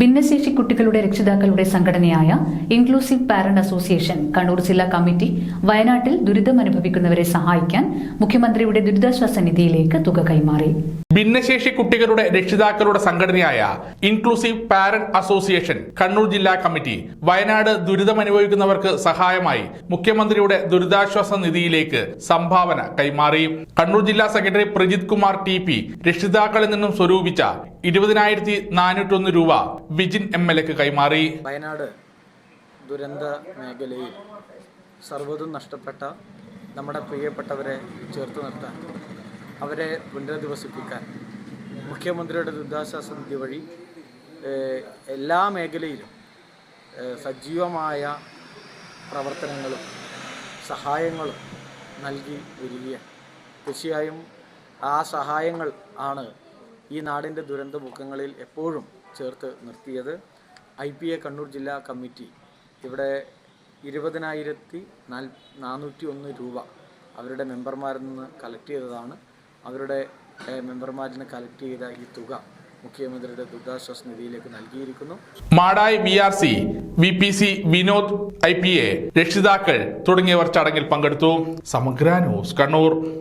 ഭിന്നശേഷി കുട്ടികളുടെ രക്ഷിതാക്കളുടെ സംഘടനയായ ഇൻക്ലൂസീവ് പാരന്റ് അസോസിയേഷൻ കണ്ണൂർ ജില്ലാ കമ്മിറ്റി വയനാട്ടിൽ ദുരിതമനുഭവിക്കുന്നവരെ സഹായിക്കാൻ മുഖ്യമന്ത്രിയുടെ ദുരിതാശ്വാസ നിധിയിലേക്ക് തുക കൈമാറി. ഭിന്നശേഷി കുട്ടികളുടെ രക്ഷിതാക്കളുടെ സംഘടനയായ ഇൻക്ലൂസീവ് പാരന്റ് അസോസിയേഷൻ കണ്ണൂർ ജില്ലാ കമ്മിറ്റി വയനാട് ദുരിതമനുഭവിക്കുന്നവർക്ക് സഹായമായി മുഖ്യമന്ത്രിയുടെ ദുരിതാശ്വാസ നിധിയിലേക്ക് സംഭാവന കൈമാറി. കണ്ണൂർ ജില്ലാ secretary Prajith Kumar T P രക്ഷിതാക്കളിൽ നിന്നും സ്വരൂപിച്ച ഇരുപതിനായിരത്തി നാനൂറ്റൊന്ന് രൂപ വിജിൻ എം എൽ എക്ക് കൈമാറി. വയനാട് ദുരന്ത മേഖലയിൽ സർവതും നഷ്ടപ്പെട്ട നമ്മുടെ പ്രിയപ്പെട്ടവരെ ചേർത്ത് നിർത്താൻ അവരെ പുനരധിവസിപ്പിക്കാൻ മുഖ്യമന്ത്രിയുടെ ദുരിതാശ്വാസ നിധി വഴി എല്ലാ മേഖലയിലും സജീവമായ പ്രവർത്തനങ്ങളും സഹായങ്ങളും നൽകി വരികയാണ്. തീർച്ചയായും ആ സഹായങ്ങൾ ആണ് ഈ നാടിന്റെ ദുരന്ത മുഖങ്ങളിൽ എപ്പോഴും ചേർത്ത് നിർത്തിയത് ഐ പി എ കണ്ണൂർ ജില്ലാ കമ്മിറ്റി. ഇവിടെ ഇരുപതിനായിരത്തി നാൽ നാനൂറ്റി ഒന്ന് രൂപ അവരുടെ മെമ്പർമാരിൽ നിന്ന് കളക്ട് ചെയ്തതാണ്. അവരുടെ മെമ്പർമാരിൽ നിന്ന് കളക്ട് ചെയ്ത ഈ തുക മുഖ്യമന്ത്രിയുടെ ദുരിതാശ്വാസ നിധിയിലേക്ക് നൽകിയിരിക്കുന്നു. Madayi B R C V P C Vinod I P A രക്ഷിതാക്കൾ തുടങ്ങിയവർ ചടങ്ങിൽ പങ്കെടുത്തു. സമഗ്ര ന്യൂസ് കണ്ണൂർ.